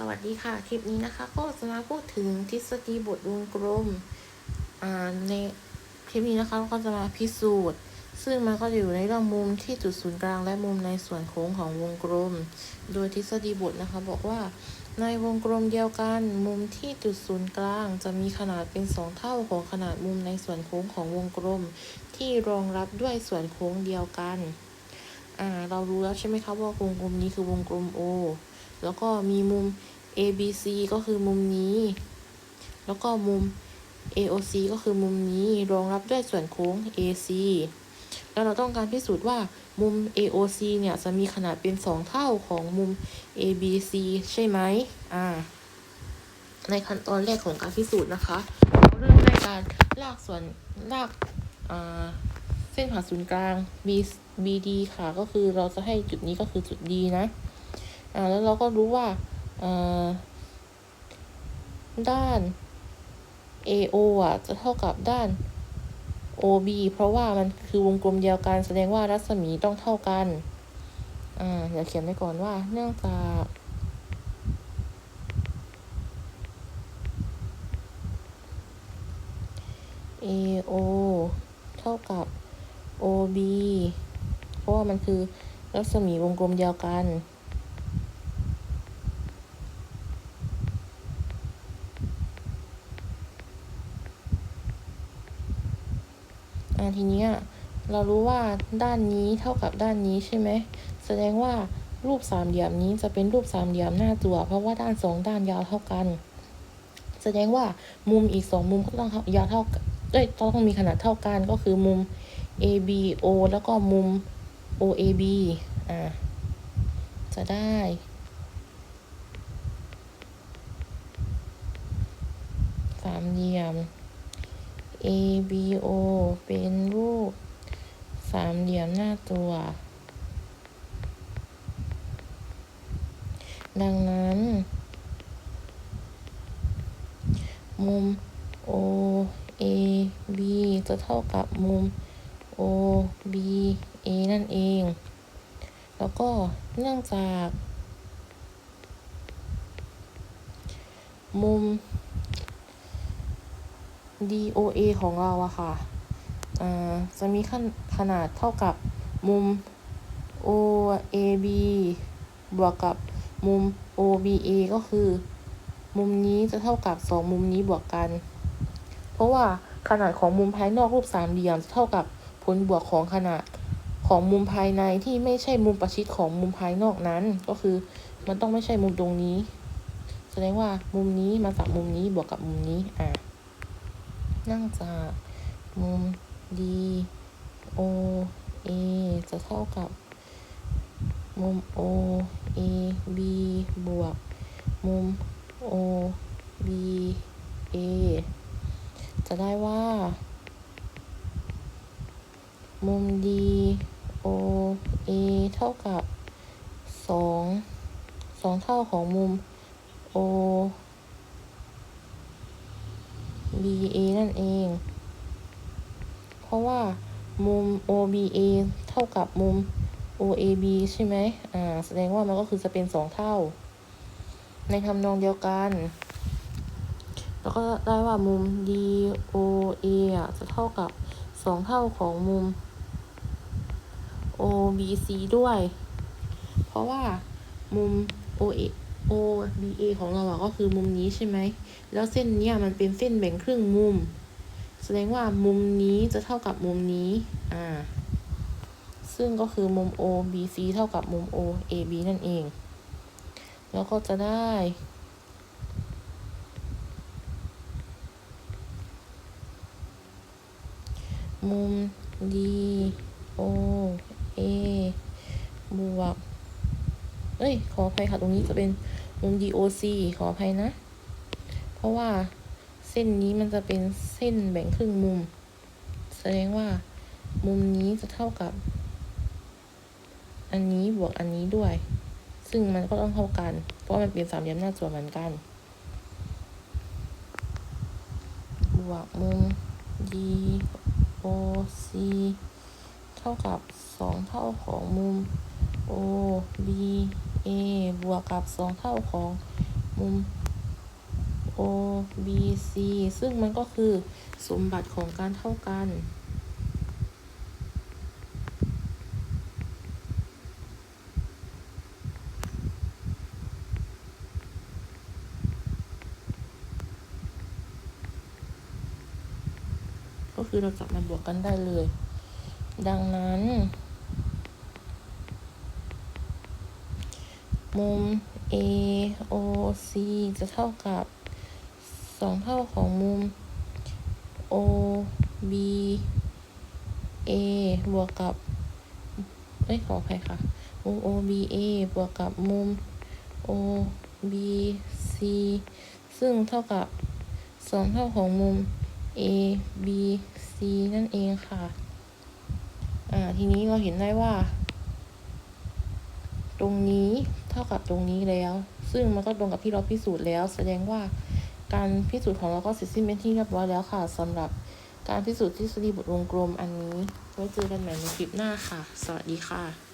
สวัสดีค่ะ คลิปนี้นะคะ ก็จะมาพูดถึงทฤษฎีบทวงกลมอ่าในคลิปนี้นะคะเราก็จะมาพิสูจน์ ซึ่งมันก็จะอยู่ในเรื่องมุมที่จุดศูนย์กลางและมุมในส่วนโค้งของวงกลม โดยทฤษฎีบทนะคะ บอกว่าในวงกลมเดียวกัน มุมที่จุดศูนย์กลาง จะมีขนาดเป็นสองเท่าของขนาดมุมในส่วนโค้งของวงกลม ที่รองรับด้วยส่วนโค้งเดียวกันอ่าเรารู้แล้วใช่ไหมคะว่าวงกลมนี้คือวงกลม O แล้วก็มีมุม ABC ก็คือมุมนี้ แล้วก็มุม AOC ก็คือมุมนี้รองรับด้วยส่วนโค้ง AC แล้วเราต้องการพิสูจน์ว่ามุม AOC เนี่ยจะมีขนาดเป็น 2 เท่าของมุม ABC ใช่ไหมอ่า ในขั้นตอนแรกของการพิสูจน์นะคะ เราเริ่มด้วยการลากส่วนลากอ่าเส้นผ่าศูนย์กลาง B BD ค่ะ ก็คือเราจะให้จุดนี้ก็คือจุด D นะ อ่าแล้วเราก็รู้ว่าอ่าด้าน AO อะจะเท่ากับด้าน OB เพราะว่ามันคือวงกลมเดียวกันแสดงว่ารัศมีต้องเท่ากัน อ่าเดี๋ยวเขียนไว้ก่อนว่า เนื่องจาก AO เท่ากับ OB เพราะว่ามันคือรัศมีวงกลมเดียวกัน อ่าทีเนี้ยเรารู้ว่าด้านนี้เท่ากับด้านนี้ใช่ไหมแสดงว่ารูปสามเหลี่ยมนี้จะเป็นรูปสามเหลี่ยมหน้าตัวเพราะว่าด้านสองด้านยาวเท่ากัน แสดงว่ามุมอีกสองมุมก็ต้องยาวเท่ากันเอ้ยต้องมีขนาดเท่ากันก็คือมุม ABO แล้วก็มุม OAB อ่าจะได้สามเหลี่ยม ABO เป็นรูป สามเหลี่ยมหน้าตัว ดังนั้น มุม OAB จะเท่ากับมุม OBA นั่นเอง แล้วก็เนื่องจาก มุม DOA ของเราอะค่ะจะมีขนขนาดเท่ากับมุม OAB บวกกับมุม OBA ก็คือ มุมนี้จะเท่ากับสองมุมนี้บวกกัน เพราะว่าขนาดของมุมภายนอกรูปสามเหลี่ยมจะเท่ากับผลบวกของขนาดของมุมภายในที่ไม่ใช่มุมประชิดของมุมภายนอกนั้น ก็คือมันต้องไม่ใช่มุมตรงนี้ แสดงว่ามุมนี้มาจากมุมนี้บวกกับมุมนี้อะ เนื่องจากมุม D O A จะเท่ากับมุม O A B บวก มุม O B A จะได้ว่า มุม D O A เท่ากับสองสองเท่าของมุม O B A นั่นเอง เพราะว่ามุม O B A เท่ากับมุม O A B ใช่ไหมอ่า แสดงว่ามันก็คือจะเป็นสองเท่า ในทำนองเดียวกัน แล้วก็ได้ว่ามุม D O A อะจะเท่ากับสองเท่าของมุม O B C ด้วย เพราะว่ามุม O O B A ของเราอะก็คือมุมนี้ใช่ไหม แล้วเส้นเนี้ยมันเป็นเส้นแบ่งครึ่งมุม แสดงว่ามุมนี้จะเท่ากับมุมนี้ อ่า ซึ่งก็คือมุม O B C เท่ากับมุม O A B นั่นเอง แล้วก็จะได้มุม D O A บวก เอ้ย ขออภัยค่ะ ตรงนี้จะเป็นมุม D O C ขออภัยนะ เพราะว่าเส้นนี้มันจะเป็นเส้นแบ่งครึ่งมุม แสดงว่ามุมนี้จะเท่ากับ อันนี้บวกอันนี้ด้วย ซึ่งมันก็ต้องเท่ากัน เพราะมันเป็นสามเหลี่ยมหน้าจั่วเหมือนกัน บวกมุม D O C เท่ากับสองเท่าของมุม O B A บวกกับสองเท่าของมุม O B C ซึ่งมันก็คือสมบัติของการเท่ากันก็คือเราจับมาบวกกันได้เลย ดังนั้น มุม A O C จะเท่ากับสองเท่าของมุม O B A บวกกับเอ้ยขออภัยค่ะ มุม O B A บวกกับมุม O B C ซึ่งเท่ากับสองเท่าของมุม A B C นั่นเองค่ะ อ่า ทีนี้เราเห็นได้ว่า ตรงนี้เท่ากับตรงนี้แล้ว ซึ่งมันก็ตรงกับที่เราพิสูจน์แล้ว แสดงว่าการพิสูจน์ของเราก็เสร็จสิ้นเป็นที่เรียบร้อยแล้วค่ะสำหรับการพิสูจน์ทฤษฎีบทวงกลมอันนี้ไว้เจอกันใหม่ในคลิปหน้าค่ะ สวัสดีค่ะ